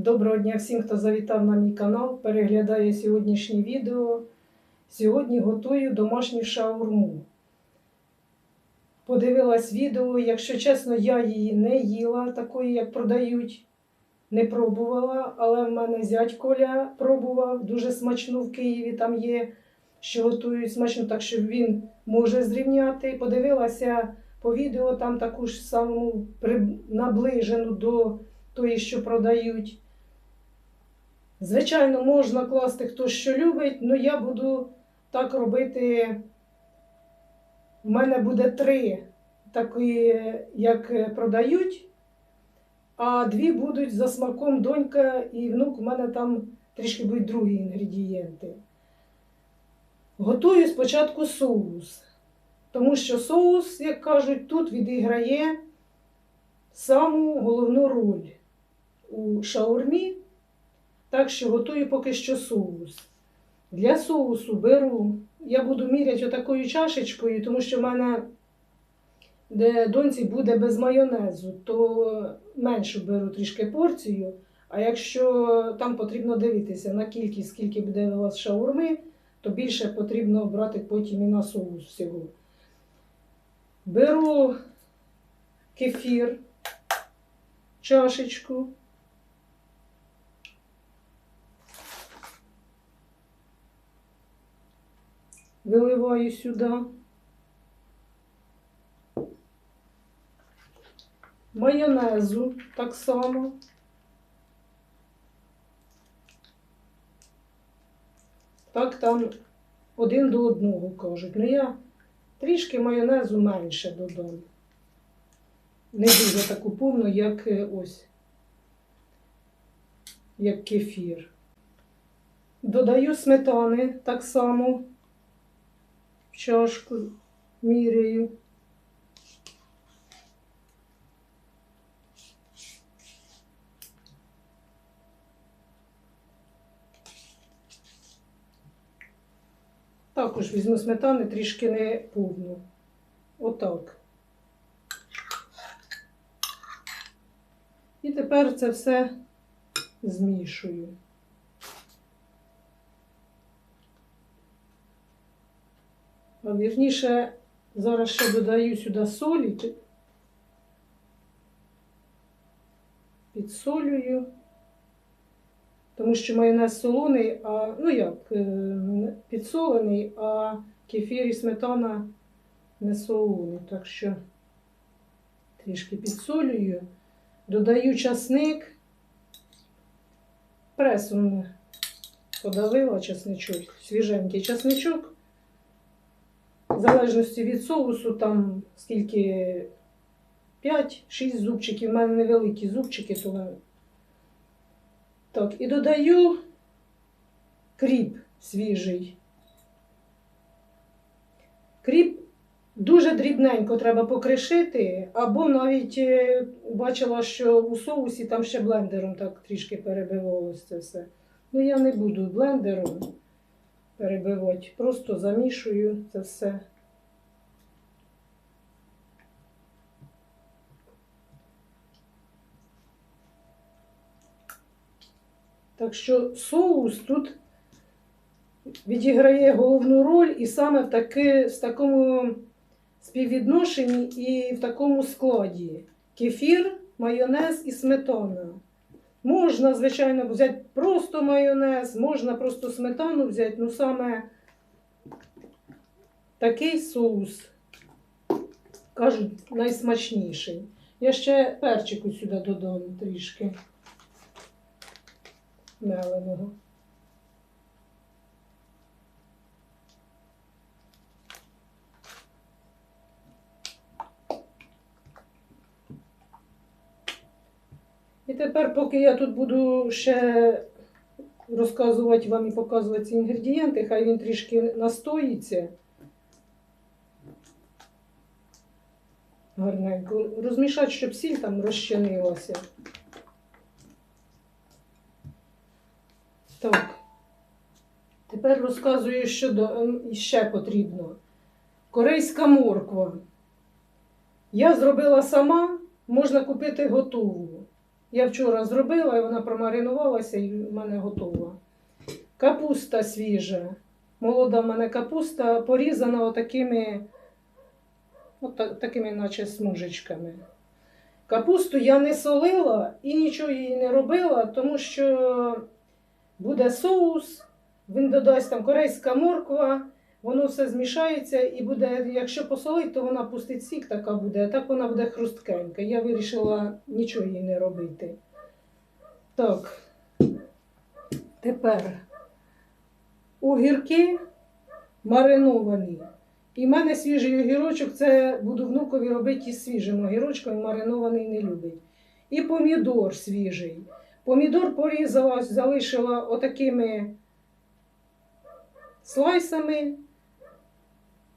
Доброго дня всім, хто завітав на мій канал, переглядає сьогоднішнє відео. Сьогодні готую домашню шаурму. Подивилась відео, якщо чесно, я її не їла, такої, як продають, не пробувала, але в мене зять Коля пробував дуже смачну в Києві. Там є, що готують смачно, так що він може зрівняти. Подивилася по відео, там таку ж саму наближену до тої, що продають. Звичайно, можна класти хто що любить, але я буду так робити. У мене буде три такі, як продають, а дві будуть за смаком донька і внук. У мене там трішки будуть другі інгредієнти. Готую спочатку соус, тому що соус, як кажуть, тут відіграє саму головну роль у шаурмі. Так що готую поки що соус. Для соусу беру, я буду міряти отакою чашечкою, тому що в мене де доньці буде без майонезу, то меншу беру трішки порцію. А якщо там потрібно дивитися на кількість, скільки буде у вас шаурми, то більше потрібно брати потім і на соус всього. Беру кефір, чашечку. Виливаю сюди. Майонезу так само. Так там один до одного кажуть. Ну я трішки майонезу менше додам. Не дуже таку повну, як е, ось, як кефір. Додаю сметани так само чашку міряю. Також візьму сметани трішки не повну. Отак. І тепер це все змішую. Вірніше, зараз ще додаю сюди солі, підсолюю, тому що майонез солоний, а ну як, е, підсолений, а кефір і сметана не солоні. Так що трішки підсолюю, додаю часник, пресом подавила часничок, свіженький часничок. В залежності від соусу, там скільки 5-6 зубчиків, у мене невеликі зубчики, то так, і додаю кріп свіжий. Кріп дуже дрібненько треба покришити, або навіть е, бачила, що у соусі там ще блендером так трішки перебивалося це все. Ну, я не буду блендером перебивати, просто замішую це все. Так що соус тут відіграє головну роль і саме в, таки, в такому співвідношенні і в такому складі. Кефір, майонез і сметана. Можна, звичайно, взяти просто майонез, можна просто сметану взяти, ну саме такий соус, кажуть, найсмачніший. Я ще перчику сюди додам трішки меленого. І тепер, поки я тут буду ще розказувати вам і показувати ці інгредієнти, хай він трішки настоїться. Гарненько. Розмішати, щоб сіль там розчинилася. Так. Тепер розказую, що до, ем, ще потрібно. Корейська морква. Я зробила сама, можна купити готову. Я вчора зробила, і вона промаринувалася і в мене готова. Капуста свіжа. Молода в мене капуста порізана отакими, от такими, наче смужечками. Капусту я не солила і нічого їй не робила, тому що буде соус, він додасть там корейська морква, воно все змішається і буде, якщо посолить, то вона пустить сік, така буде, а так вона буде хрусткенька. Я вирішила нічого їй не робити. Так, тепер огірки мариновані. І в мене свіжий огірочок, це буду внукові робити із свіжим огірочком, маринований не любить. І помідор свіжий. Помідор порізала, залишила отакими слайсами,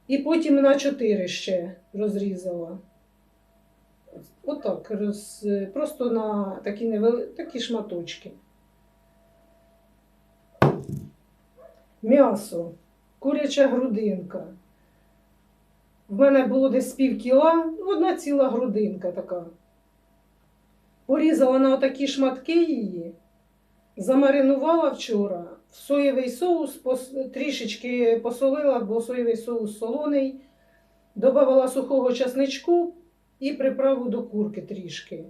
і потім на чотири ще розрізала. Отак, роз, просто на такі, невели, такі шматочки. М'ясо, куряча грудинка. В мене було десь пів кіла, ну, одна ціла грудинка така. Порізала на отакі шматки її, замаринувала вчора в соєвий соус, трішечки посолила, бо соєвий соус солоний, додавала сухого часничку і приправу до курки трішки.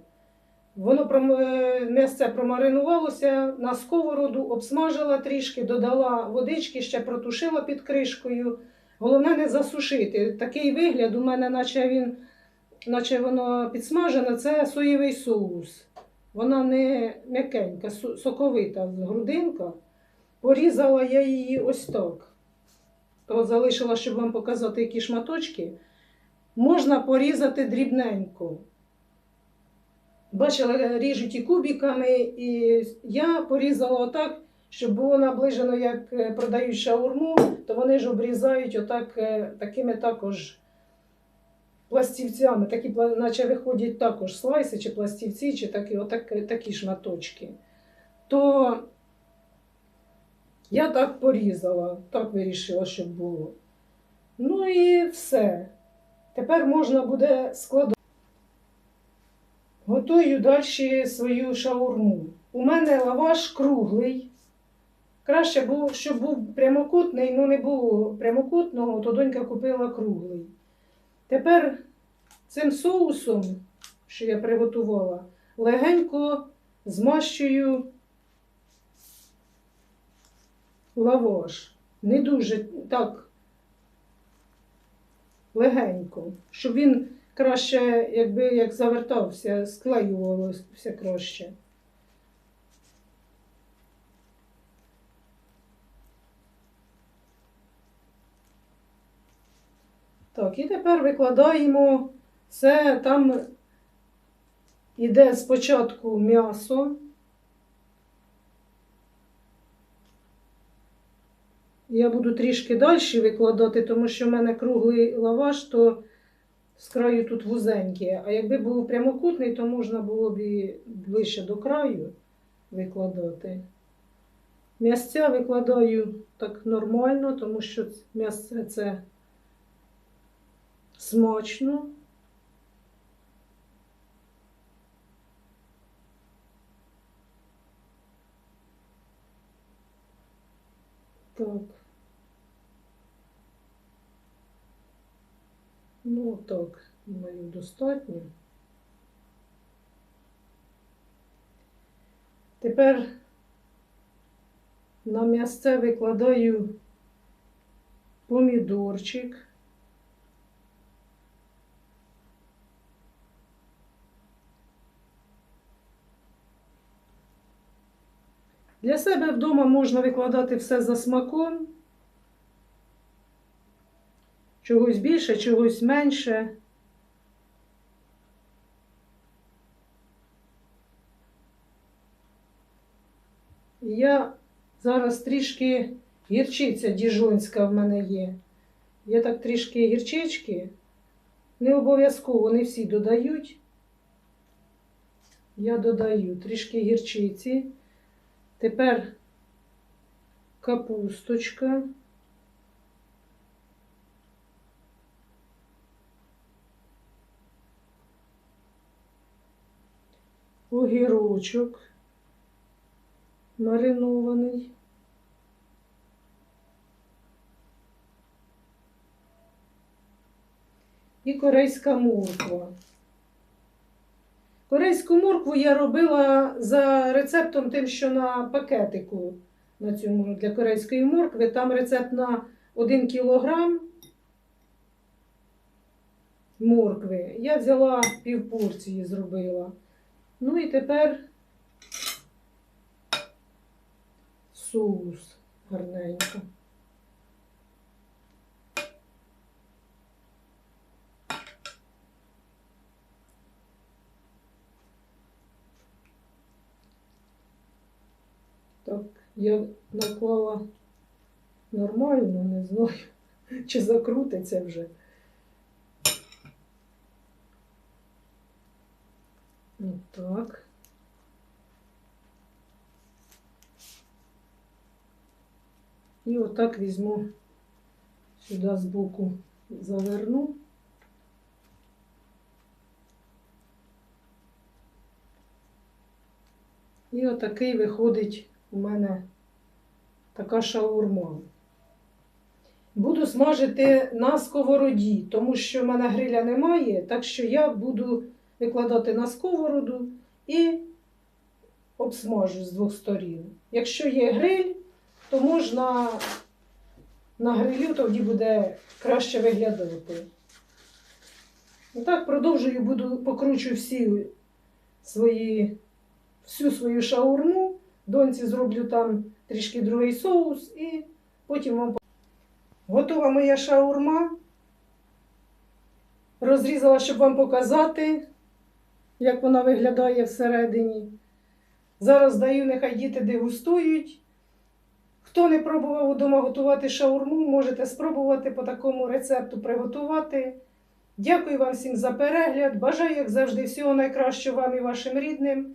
Воно е, м'ясце промаринувалося на сковороду, обсмажила трішки, додала водички, ще протушила під кришкою. Головне не засушити. Такий вигляд у мене, наче він, наче воно підсмажене, це соєвий соус. Вона не м'якенька, со- соковита грудинка. Порізала я її ось так. То залишила, щоб вам показати, які шматочки. Можна порізати дрібненько. Бачила, ріжуть і кубиками, і я порізала отак, щоб було наближено, як е, продають шаурму, то вони ж обрізають отак, е, такими також пластівцями, такі, наче виходять також слайси чи пластівці, чи такі, отак, такі шматочки. То я так порізала, так вирішила, щоб було. Ну і все. Тепер можна буде складати. Готую далі свою шаурму. У мене лаваш круглий. Краще було, щоб був прямокутний, ну не було прямокутного, то донька купила круглий. Тепер цим соусом, що я приготувала, легенько змащую лаваш. Не дуже так легенько, щоб він краще, якби як завертався, склеювалося краще. Так, і тепер викладаємо це там іде спочатку м'ясо. Я буду трішки далі викладати, тому що в мене круглий лаваш, то з краю тут вузенький. А якби був прямокутний, то можна було б і ближче до краю викладати. М'ясця викладаю так нормально, тому що м'ясце це смачно. Так. Ну, так, думаю, достатньо. Тепер на м'ясце викладаю помідорчик. Для себе вдома можна викладати все за смаком. Чогось більше, чогось менше. Я зараз трішки гірчиця діжонська в мене є. Я так трішки гірчички. Не обов'язково не всі додають. Я додаю трішки гірчиці. Тепер капусточка. огірочок маринований. І корейська морква. Корейську моркву я робила за рецептом тим, що на пакетику на цьому для корейської моркви. Там рецепт на 1 кілограм моркви. Я взяла пів порції, зробила. Ну і тепер соус гарненько. Так, я наклала нормально, не знаю, чи закрутиться вже. Отак. І отак візьму сюди збоку заверну. І отакий виходить у мене така шаурма. Буду смажити на сковороді, тому що в мене гриля немає, так що я буду викладати на сковороду і обсмажу з двох сторін. Якщо є гриль, то можна на грилю, тоді буде краще виглядати. Так, продовжую, буду покручу всі свої, всю свою шаурму. Доньці зроблю там трішки другий соус і потім вам. Готова моя шаурма. Розрізала, щоб вам показати, як вона виглядає всередині. Зараз даю, нехай діти дегустують. Хто не пробував удома готувати шаурму, можете спробувати по такому рецепту приготувати. Дякую вам всім за перегляд. Бажаю, як завжди, всього найкращого вам і вашим рідним.